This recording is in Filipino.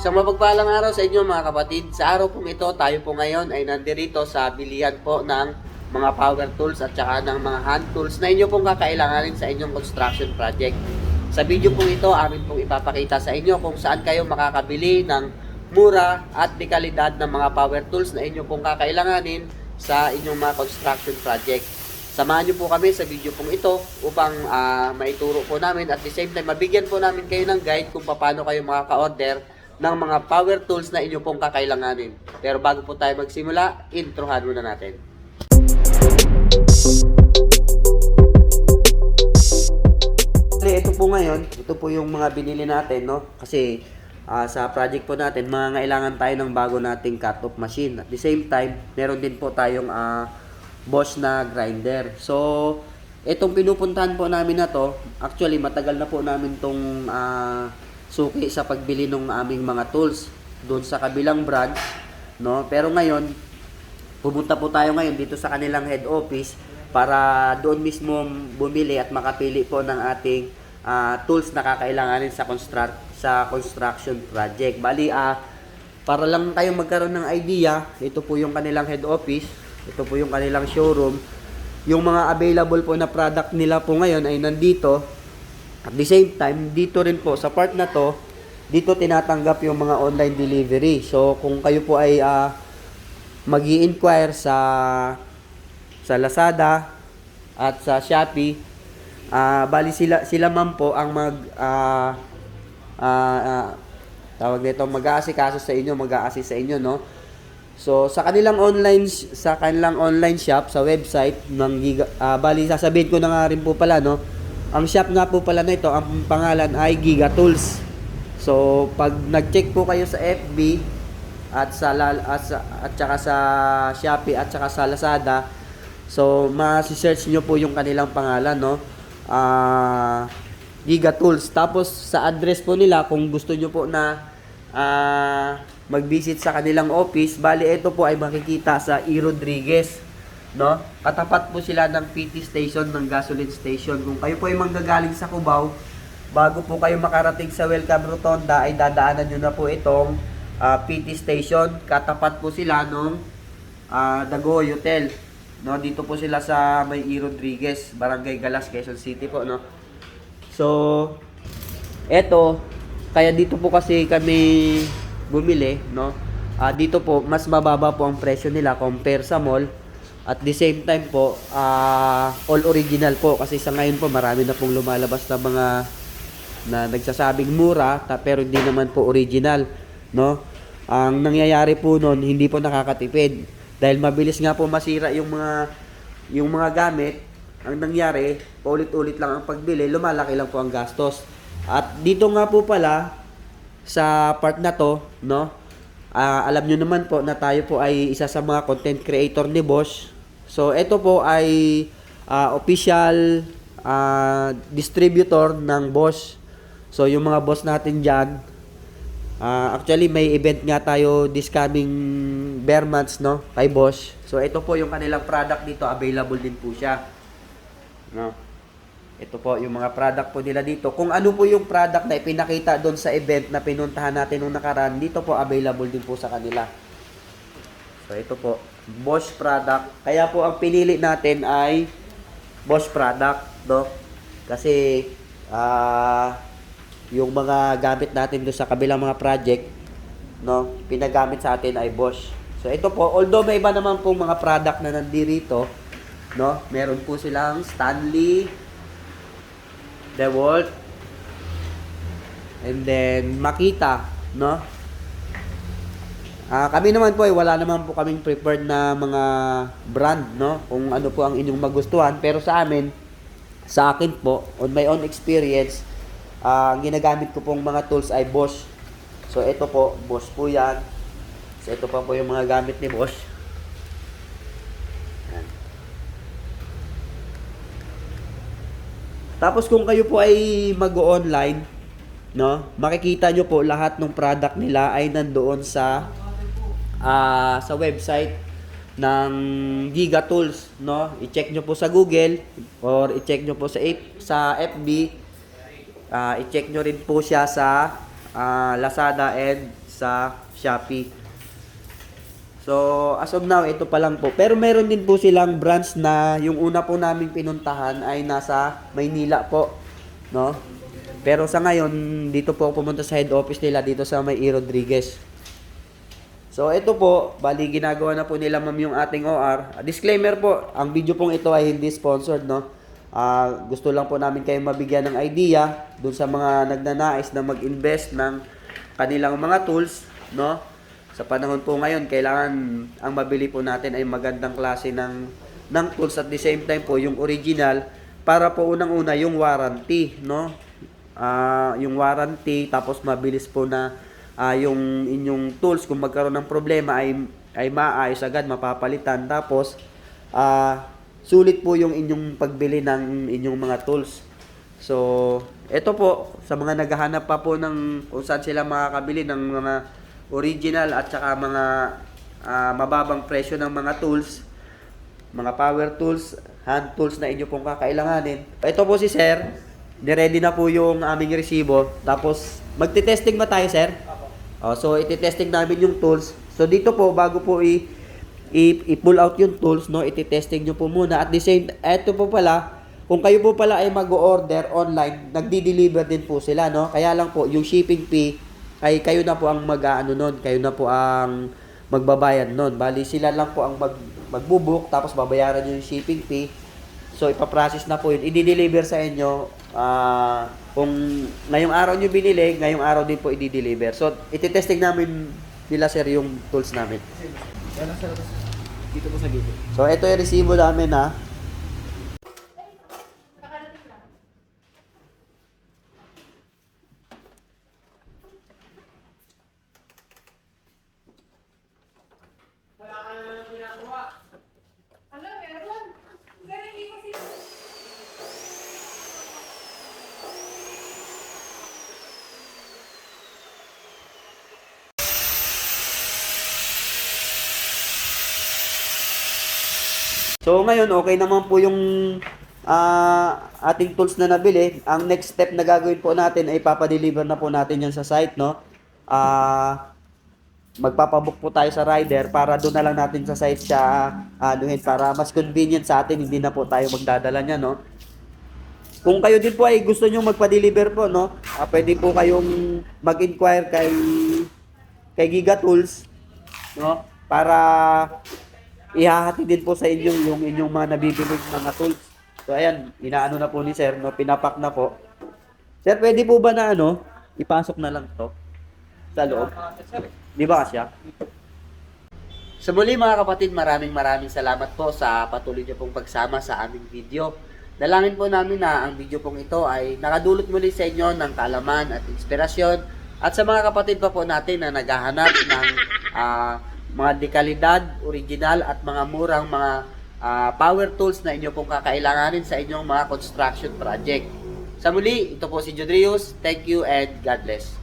Isang mapagpalang araw sa inyo mga kapatid. Sa araw pong ito, tayo po ngayon ay nandirito sa bilihan po ng mga power tools at saka ng mga hand tools na inyo pong kakailanganin sa inyong construction project. Sa video pong ito, amin pong ipapakita sa inyo kung saan kayo makakabili ng mura at di kalidad ng mga power tools na inyo pong kakailanganin sa inyong mga construction project. Samahan niyo po kami sa video pong ito upang ah, maituro po namin at the same time mabigyan po namin kayo ng guide kung paano kayo makaka-order ng mga power tools na inyo pong kakailanganin. Pero bago po tayo magsimula, introhan muna natin. Ito po ngayon, ito po yung mga binili natin, no? Kasi ah, sa project po natin, mga kailangan tayo ng bago nating cut-off machine. At the same time, meron din po tayong ah, Bosch na grinder. So, itong pinupuntahan po namin na to, actually matagal na po namin tong ah, suki sa pagbili ng aming mga tools doon sa kabilang branch, no? Pero ngayon, pumunta po tayo ngayon dito sa kanilang head office para doon mismo bumili at makapili po ng ating ah, tools na kakailanganin sa construct sa construction project. Bali ah para lang tayong magkaroon ng idea, ito po yung kanilang head office, ito po yung kanilang showroom. Yung mga available po na product nila po ngayon ay nandito. At the same time, dito rin po sa part na to, dito tinatanggap yung mga online delivery. So kung kayo po ay ah, mag inquire sa sa Lazada at sa Shopee. Ah, bali sila sila man po ang mag ah ah, ah, tawag nito mag-aasikaso sa inyo, mag-a-assist sa inyo, no? So sa kanilang online sa kanilang online shop sa website ng ah, bali sasabihin ko na nga rin po pala no. Ang shop nga po pala na ito, ang pangalan ay Giga Tools. So pag nag-check po kayo sa FB at sa at, sa, at saka sa Shopee at saka sa Lazada, so ma-search nyo po yung kanilang pangalan no. Ah Giga Tools. Tapos sa address po nila kung gusto nyo po na ah, mag-visit sa kanilang office, bali ito po ay makikita sa E. Rodriguez. No? Katapat po sila ng PT station, ng gasoline station. Kung kayo po ay manggagaling sa Cubao, bago po kayo makarating sa Welcome Rotonda, ay dadaanan nyo na po itong ah, PT station. Katapat po sila nung ah, Dagoy Hotel. No, dito po sila sa may E. Rodriguez, Barangay Galas, Quezon City po, no. So, eto, kaya dito po kasi kami bumili, no? Ah, dito po, mas mababa po ang presyo nila compare sa mall. At the same time po, ah, all original po. Kasi sa ngayon po, marami na pong lumalabas na mga na nagsasabing mura, ta, pero hindi naman po original, no? Ang nangyayari po noon, hindi po nakakatipid. Dahil mabilis nga po masira yung mga yung mga gamit, ang nangyari, paulit-ulit lang ang pagbili, lumalaki lang po ang gastos. At dito nga po pala, sa part na to, no, ah, alam nyo naman po na tayo po ay isa sa mga content creator ni Bosch. So, ito po ay ah, official ah, distributor ng Bosch. So, yung mga boss natin dyan, ah, actually may event nga tayo this coming bare months, no, kay Bosch. So, ito po yung kanilang product dito, available din po siya. No. Ito po yung mga product po nila dito. Kung ano po yung product na ipinakita doon sa event na pinuntahan natin nung nakaraan, dito po available din po sa kanila. So ito po, Bosch product. Kaya po ang pinili natin ay Bosch product, no? Kasi ah yung mga gamit natin doon sa kabilang mga project, no, pinagamit sa atin ay Bosch. So ito po, although may iba naman pong mga product na nandirito, no, meron po silang Stanley, DeWalt, and then Makita, no? Ah, kami naman po ay wala naman po kaming preferred na mga brand, no? Kung ano po ang inyong magustuhan, pero sa amin, sa akin po, on my own experience, ah, ang ginagamit ko pong mga tools ay Bosch. So ito po, Bosch po 'yan. So ito pa po yung mga gamit ni Bosch. Yan. Tapos kung kayo po ay mag-online, no, makikita nyo po lahat ng product nila ay nandoon sa ah, sa website ng Giga Tools, no? I-check nyo po sa Google or i-check nyo po sa sa FB. Ah, i-check nyo rin po siya sa ah, Lazada and sa Shopee. So, as of now, ito pa lang po. Pero meron din po silang branch na yung una po naming pinuntahan ay nasa Maynila po. No? Pero sa ngayon, dito po pumunta sa head office nila dito sa May E. Rodriguez. So, ito po, bali ginagawa na po nila ma'am yung ating OR. Ah, Disclaimer po, ang video pong ito ay hindi sponsored, no? Ah, gusto lang po namin kayo mabigyan ng idea dun sa mga nagnanais na mag-invest ng kanilang mga tools, no? Sa panahon po ngayon, kailangan ang mabili po natin ay magandang klase ng ng tools at the same time po yung original para po unang-una yung warranty, no? Ah, yung warranty tapos mabilis po na ah, yung inyong tools kung magkaroon ng problema ay ay maayos agad, mapapalitan. Tapos ah sulit po yung inyong pagbili ng inyong mga tools. So, ito po sa mga naghahanap pa po ng kung saan sila makakabili ng mga original at saka mga ah, mababang presyo ng mga tools, mga power tools, hand tools na inyo pong kakailanganin. Ito po si Sir, Niready na po yung aming resibo. Tapos, magte-testing ba tayo, sir? Oh, so, iti-testing namin yung tools. So, dito po, bago po i- i-pull out yung tools, no, iti-testing nyo po muna. At the same, eto po pala, kung kayo po pala ay mag-order online, nagdi-deliver din po sila, no? Kaya lang po, yung shipping fee, ay kayo na po ang mag-ano nun, kayo na po ang magbabayad nun. Bali, sila lang po ang mag magbubook, tapos babayaran nyo yung shipping fee. So, ipaprocess na po yun. I-deliver sa inyo. Ah kung ngayong araw nyo binili, ngayong araw din po i-deliver. So, iti-testing namin nila sir yung tools namin. Dito po sa gilid. So, ito yung resibo namin ha. Ano, meron? Pero hindi ko sila... So ngayon, okay naman po yung ah, ating tools na nabili. Ang next step na gagawin po natin ay papadeliver na po natin yan sa site, no? Ah, magpapabook po tayo sa rider para doon na lang natin sa site siya anuhin para mas convenient sa atin, hindi na po tayo magdadala niya, no? Kung kayo din po ay gusto nyo magpa-deliver po, no? Ah, pwede po kayong mag-inquire kay kay Giga Tools, no? Para ihahati din po sa inyo yung inyong mga nabibiling mga tools. So ayan, inaano na po ni Sir, no? Pinapak na po. Sir, pwede po ba na ano, ipasok na lang to sa loob? Di ba kasya? Sa muli mga kapatid, maraming maraming salamat po sa patuloy niyo pong pagsama sa aming video. Dalangin po namin na ang video pong ito ay nakadulot muli sa inyo ng kaalaman at inspirasyon at sa mga kapatid pa po natin na naghahanap ng ah, mga dekalidad, original at mga murang mga ah, power tools na inyo pong kakailanganin sa inyong mga construction project. Sa muli, ito po si Jodrius. Thank you and God bless.